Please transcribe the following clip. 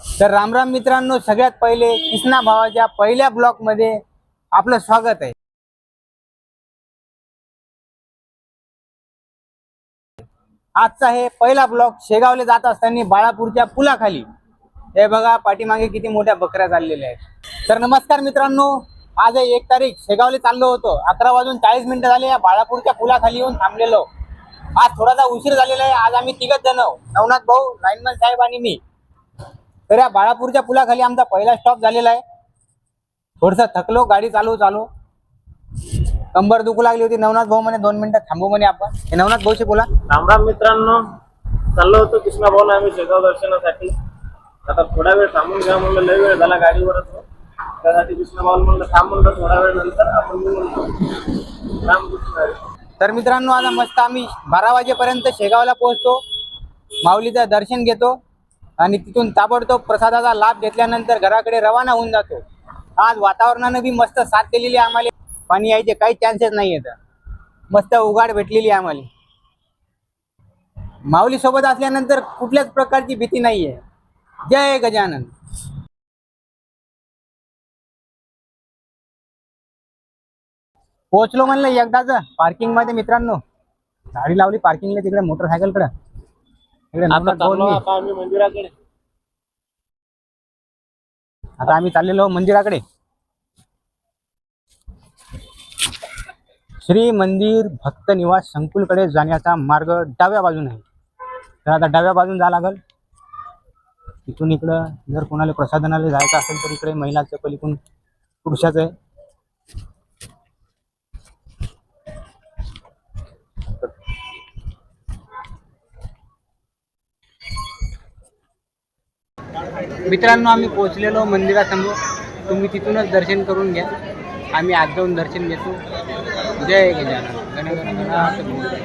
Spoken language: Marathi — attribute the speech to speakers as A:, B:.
A: तर रामराम मित्रांनो सगळ्यात पहिले कृष्णा भावाच्या पहिल्या ब्लॉकमध्ये आपलं स्वागत आहे. आजचा हे पहिला ब्लॉक शेगावले जात असताना बाळापूरच्या पुलाखाली. हे बघा पाठीमागे किती मोठ्या बकऱ्या चाललेल्या आहेत. तर नमस्कार मित्रांनो आज आहे एक तारीख शेगावले चाललो होतो. अकरा वाजून चाळीस मिनिटं झाले या बाळापूरच्या पुलाखाली येऊन थांबलेलो. आज थोडासा उशीर झालेला आहे आज आम्ही तिघच जण नवनाथ भाऊ लाईनमन साहेब आणि मी. तर या बाळापूरच्या पुलाखाली आमचा पहिला स्टॉप झालेला आहे. थोडस थकलो गाडी चालू चालू. कंबर दुखू लागली होती. नवनाथ भाऊ म्हणे दोन मिनिटं थांबू म्हणे आपण. हे नवनाथ भाऊशी बोला.
B: रामराम मित्रांनो. चाललो होतो कृष्णा भाऊला आम्ही शेगाव दर्शनासाठी. आता थोडा वेळ थांबून घ्या म्हणलं लय वेळ झाला गाडीवरच त्यासाठी कृष्णा भाऊ म्हणलं थांब म्हणलं थोडा वेळ नंतर आपण रामकृष्ण.
A: तर मित्रांनो आता मस्त आम्ही बारा वाजेपर्यंत शेगावला पोहोचतो. माऊलीचं दर्शन घेतो. आणि तिथून ताबडतोब प्रसादाचा लाभ घेतल्यानंतर घराकडे रवाना होऊन जातो. आज वातावरणानं बी मस्त साथ दिलेली आहे आम्हाला. पाणी यायचे काही चान्सेस नाही आहेत. मस्त उघाड भेटलेली आहे आम्हाला. माऊली सोबत असल्यानंतर कुठल्याच प्रकारची भीती नाहीये जय गजानन. पोहोचलो म्हणलं एकदाच पार्किंगमध्ये मित्रांनो. गाडी लावली पार्किंगला तिकडे मोटरसायकलकडे. इकडे
B: आता
A: नवनाथ
B: चाललो आम्ही मंदिराकडे.
A: आता आम्ही चाललेलो मंदिराकडे. श्री मंदिर भक्त निवास संकुलकडे जाण्याचा मार्ग डाव्या बाजूने आहे. तर आता डाव्या बाजून जा लागल. तिथून इकडं जर कोणाला प्रसादनाला जायचं असेल तर इकडे महिलाचं पलीकडून पुरुषाचं आहे. मित्रांनो आम्ही पोहोचलेलो मंदिरासमोर. तुम्ही तिथूनच दर्शन करून घ्या. आम्ही आज जाऊन दर्शन घेतो. जय गजानन. गणगण.